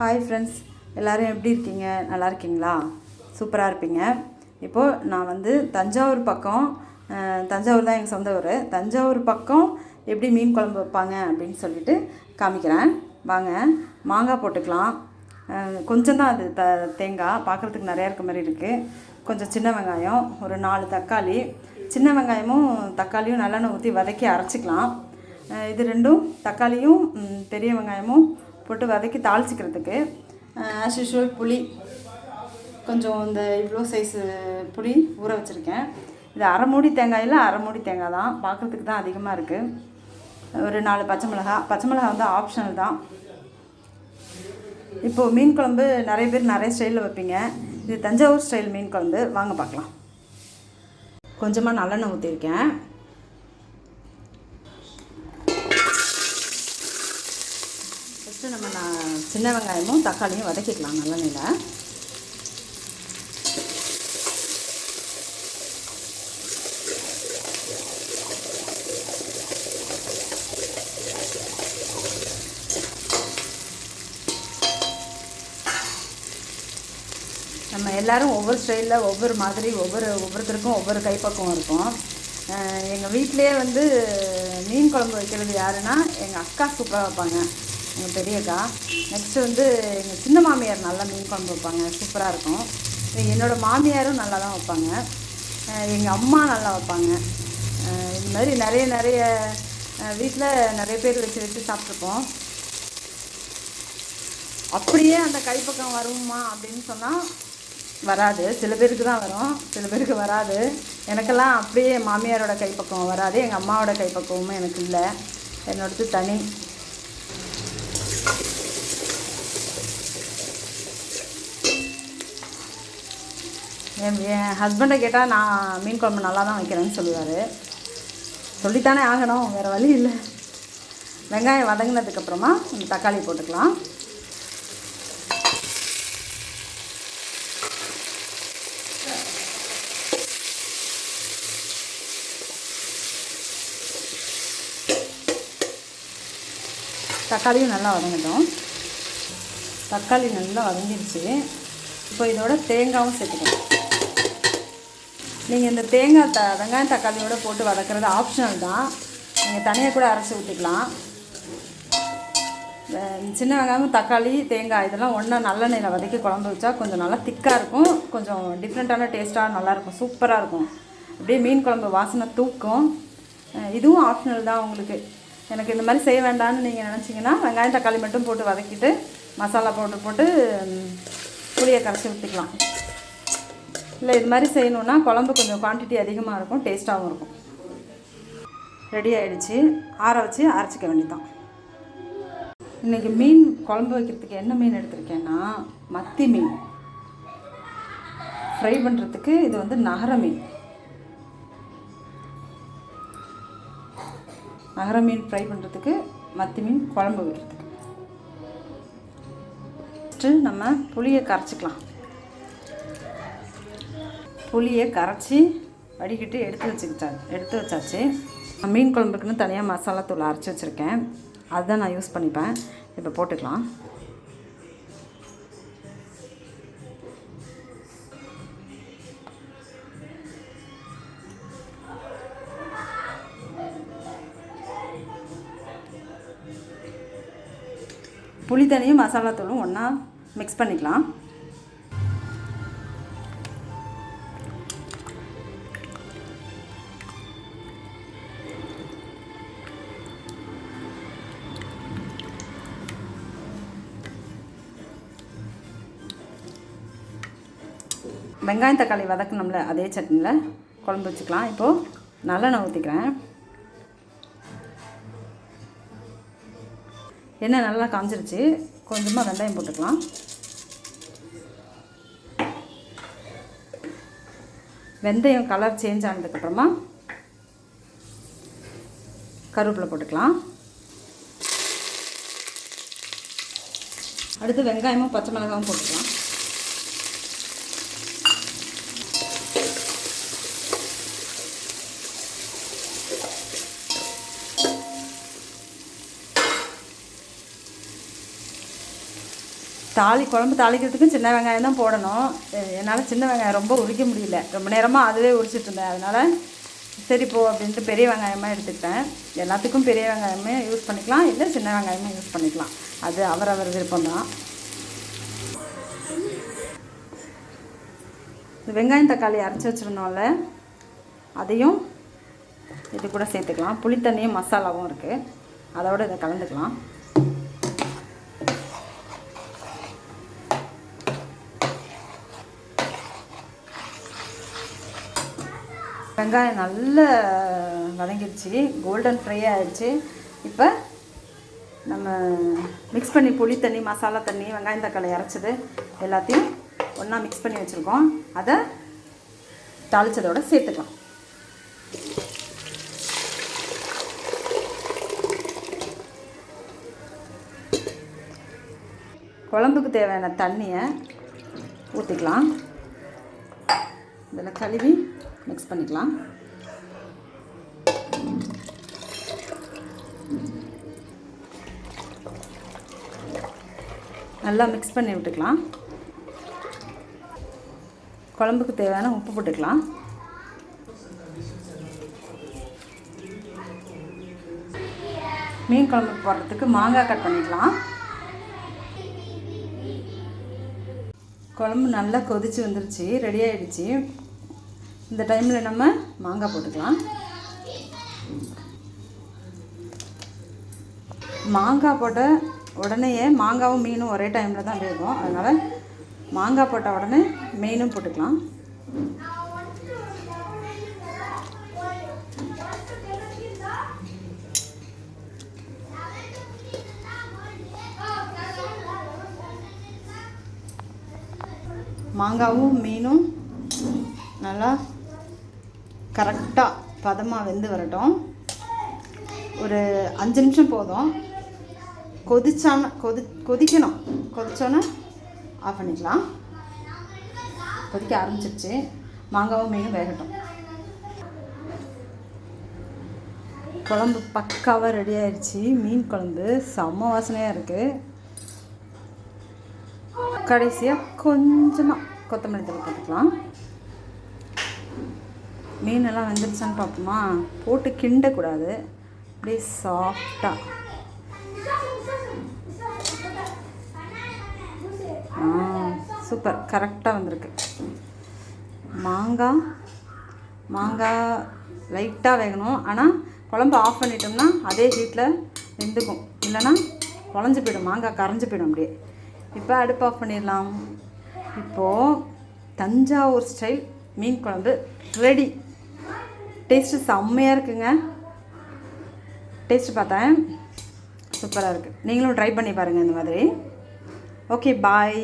Hi friends எல்லோரும் எப்படி இருக்கீங்க? நல்லா இருக்கீங்களா? சூப்பராக இருப்பீங்க. இப்போது நான் வந்து தஞ்சாவூர் பக்கம் தஞ்சாவூர் தான் எங்கள் சொந்த ஊர். தஞ்சாவூர் பக்கம் எப்படி மீன் குழம்பு வைப்பாங்க அப்படின்னு சொல்லிட்டு காமிக்கிறேன். வாங்க மாங்காய் போட்டுக்கலாம். கொஞ்சம் தான் அது த தேங்காய். பார்க்குறதுக்கு நிறையா இருக்க மாதிரி இருக்குது கொஞ்சம் சின்ன வெங்காயம் ஒரு நாலு தக்காளி. சின்ன வெங்காயமும் தக்காளியும் நல்லெண்ணெய் ஊற்றி வதக்கி அரைச்சிக்கலாம். இது ரெண்டும் தக்காளியும் பெரிய வெங்காயமும் போட்டு வதக்கி தாளிச்சிக்கிறதுக்கு ஆஸ் யூஷுவல் புளி கொஞ்சம் இந்த இவ்வளோ சைஸு புளி ஊற வச்சுருக்கேன். இது அரை மூடி தேங்காயில் அரை மூடி தேங்காய் தான். பார்க்குறதுக்கு தான் அதிகமாக இருக்குது ஒரு நாலு பச்சை மிளகா பச்சை மிளகா வந்து ஆப்ஷனல் தான். இப்போது மீன் குழம்பு நிறைய பேர் நிறைய ஸ்டைலில் வைப்பீங்க. இது தஞ்சாவூர் ஸ்டைல் மீன் குழம்பு. வாங்க பார்க்கலாம் கொஞ்சமாக நல்லெண்ணெய் ஊற்றிருக்கேன் நெக்ஸ்ட்டு நம்ம நான் சின்ன வெங்காயமும் தக்காளியும் வதக்கிக்கலாம் நல்லெண்ணெயில். நம்ம எல்லாரும் ஒவ்வொரு ஸ்டைலில் ஒவ்வொரு மாதிரி ஒவ்வொரு ஒவ்வொருத்தருக்கும் ஒவ்வொரு கைப்பக்கம் இருக்கும். எங்கள் வீட்டிலேயே வந்து மீன் குழம்பு வைக்கிறது யாருன்னா எங்கள் அக்கா சூப்பராக வைப்பாங்க. எங்கள் பெரியக்கா. நெக்ஸ்ட்டு வந்து எங்கள் சின்ன மாமியார் நல்லா மீன் குழம்பு வைப்பாங்க. சூப்பராக இருக்கும். என்னோடய மாமியாரும் நல்லா தான் வைப்பாங்க. எங்கள் அம்மா நல்லா வைப்பாங்க. இது இந்த மாதிரி நிறைய நிறைய வீட்டில் நிறைய பேர் வச்சு வச்சு சாப்பிட்ருப்போம் அப்படியே அந்த கைப்பக்கம் வருமா அப்படின்னு சொன்னால் வராது. சில பேருக்கு தான் வரும். சில பேருக்கு வராது. எனக்கெல்லாம் அப்படியே மாமியாரோட கைப்பக்கம் வராது. எங்கள் அம்மாவோட கைப்பக்குவமும் எனக்கு இல்லை. என்னோடது தனி. என் என் ஹஸ்பண்டை கேட்டால் நான் மீன் குழம்பு நல்லா தான் வைக்கிறேன்னு சொல்லுவார். சொல்லித்தானே ஆகணும் வேறு வழி இல்லை. வெங்காயம் வதங்கினதுக்கப்புறமா இந்த தக்காளி போட்டுக்கலாம். தக்காளியும் நல்லா வதங்கட்டும். தக்காளி நல்லா வதங்கிடுச்சு. இப்போ இதோட தேங்காயும் சேர்த்துக்கணும் நீங்கள் இந்த தேங்காய் த வெங்காயம் தக்காளியோட போட்டு வதக்கிறது ஆப்ஷனல் தான். நீங்கள் தனியாக கூட அரைச்சி ஊற்றிக்கலாம் சின்ன வெங்காயம் தக்காளி தேங்காய் இதெல்லாம் ஒன்றா நல்லெண்ணெயில் வதக்கி குழம்பு வச்சா கொஞ்சம் நல்லா திக்காக இருக்கும். கொஞ்சம் டிஃப்ரெண்ட்டான டேஸ்ட்டாக நல்லாயிருக்கும் சூப்பராக இருக்கும். அப்படியே மீன் குழம்பு வாசனை தூக்கும். இதுவும் ஆப்ஷனல் தான் உங்களுக்கு. எனக்கு இந்த மாதிரி செய்ய வேண்டாம்னு நீங்கள் நினச்சிங்கன்னா வெங்காயம் தக்காளி மட்டும் போட்டு வதக்கிட்டு மசாலா பவுடர் போட்டு புளியை கரைச்சி ஊற்றிக்கலாம் இல்லை இது மாதிரி செய்யணுன்னா குழம்பு கொஞ்சம் குவான்டிட்டி அதிகமாக இருக்கும் டேஸ்ட்டாகவும் இருக்கும். ரெடி ஆயிடுச்சு. ஆற வச்சு அரைச்சிக்க வேண்டியதான் இன்றைக்கி மீன் குழம்பு வைக்கிறதுக்கு என்ன மீன் எடுத்திருக்கேன்னா மத்தி மீன். ஃப்ரை பண்ணுறதுக்கு இது வந்து நகர மீன். நகர மீன் ஃப்ரை பண்ணுறதுக்கு மத்தி மீன் குழம்பு வைக்கிறதுக்கு. ஃபஸ்ட்டு நம்ம புளியை கரைச்சிக்கலாம். புளியை கரைச்சி வடிக்கிட்டு எடுத்து வச்சுக்கிட்டா எடுத்து வச்சாச்சு. மீன் குழம்புக்குன்னு தனியாக மசாலா தூள் அரைச்சி வச்சுருக்கேன். அதுதான் நான் யூஸ் பண்ணிப்பேன். இப்போ போட்டுக்கலாம். புளி தனியும் மசாலா தூளும் ஒன்றா மிக்ஸ் பண்ணிக்கலாம். வெங்காயம் தக்காளி வதக்கணும்ல அதே சட்னியில் குழம்பு வச்சுக்கலாம். இப்போது நல்லெண்ணெய் ஊற்றிக்கிறேன் எண்ணெய் நல்லா காஞ்சிருச்சு. கொஞ்சமாக வெங்காயம் போட்டுக்கலாம். வெந்தயம் கலர் சேஞ்ச் ஆனதுக்கப்புறமா கருவேப்பிலை போட்டுக்கலாம். அடுத்து வெங்காயமும் பச்சை மிளகாவும் போட்டுக்கலாம். தாளி குழம்பு தாளிக்கிறதுக்கும் சின்ன வெங்காயம் தான் போடணும். என்னால் சின்ன வெங்காயம் ரொம்ப உரிக்க முடியல. ரொம்ப நேரமாக அதுவே உரிச்சிட்டு இருந்தேன். அதனால் சரி போ அப்படின்ட்டு பெரிய வெங்காயமாக எடுத்துக்கிட்டேன். எல்லாத்துக்கும் பெரிய வெங்காயமே யூஸ் பண்ணிக்கலாம். இல்லை சின்ன வெங்காயமே யூஸ் பண்ணிக்கலாம். அது அவரவர் விருப்பம்தான் இந்த வெங்காயம் தக்காளி அரைச்சி வச்சுருந்தோம்ல அதையும் இது கூட சேர்த்துக்கலாம். புளித்தண்ணியும் மசாலாவும் இருக்குது அதோட இதை கலந்துக்கலாம். வெங்காயம் நல்லா வதங்கிடுச்சு கோல்டன் ஃப்ரை ஆகிடுச்சு இப்போ நம்ம மிக்ஸ் பண்ணி புளி தண்ணி மசாலா தண்ணி வெங்காயம் தக்காளி அரைச்சது எல்லாத்தையும் ஒன்றா மிக்ஸ் பண்ணி வச்சுருக்கோம். அதை தாளிச்சதோட சேர்த்துக்கலாம். குழம்புக்கு தேவையான தண்ணியை ஊற்றிக்கலாம் இதில் கழுவி மிக்ஸ் பண்ணிக்கலாம். நல்லா மிக்ஸ் பண்ணி விட்டுக்கலாம். குழம்புக்கு தேவையான உப்பு போட்டுக்கலாம். மீன் குழம்புக்கு போடுறதுக்கு மாங்காய் கட் பண்ணிக்கலாம். குழம்பு நல்லா கொதிச்சு வந்துருச்சு ரெடி ஆகிடுச்சி இந்த டைமில் நம்ம மாங்காய் போட்டுக்கலாம். மாங்காய் போட்ட உடனேயே மாங்காவும் மீனும் ஒரே டைமில் தான் வேகும். அதனால் மாங்காய் போட்ட உடனே மீனும் போட்டுக்கலாம். மாங்காவும் மீனும் நல்லா கரெக்டாக பதமாக வெந்து வரட்டும். ஒரு அஞ்சு நிமிஷம் போதும். கொதிச்சான கொதி கொதிக்கணும். கொதிச்சோன்னே ஆஃப் பண்ணிக்கலாம். கொதிக்க ஆரம்பிச்சிருச்சு. மாங்காவும் மீனும் வேகட்டும். குழம்பு பக்காவாக ரெடி ஆயிடுச்சு மீன் குழம்பு செம்ம வாசனையாக இருக்குது கடைசியாக கொஞ்சமாக கொத்தமல்லி தழை போட்டுக்கலாம். மீனெல்லாம் வெந்துருச்சான்னு பார்ப்போமா? போட்டு கிண்டக்கூடாது. அப்படியே சாஃப்டாக ஆ. சூப்பர் கரெக்டாக வந்திருக்கு. மாங்காய் மாங்காய் லைட்டாக வேகணும். ஆனால் குழம்பு ஆஃப் பண்ணிட்டோம்னா அதே ஹீட்டில் வெந்துக்கும். இல்லைன்னா குழஞ்சி போயிடும். மாங்காய் கரைஞ்சி போயிடும் அப்படியே. இப்போ அடுப்பு ஆஃப் பண்ணிடலாம். இப்போது தஞ்சாவூர் ஸ்டைல் மீன் குழம்பு ரெடி டேஸ்ட்டு செம்மையாக இருக்குங்க. டேஸ்ட்டு பார்த்தேன். சூப்பராக இருக்குது நீங்களும் ட்ரை பண்ணி பாருங்கள் இந்த மாதிரி. Okay bye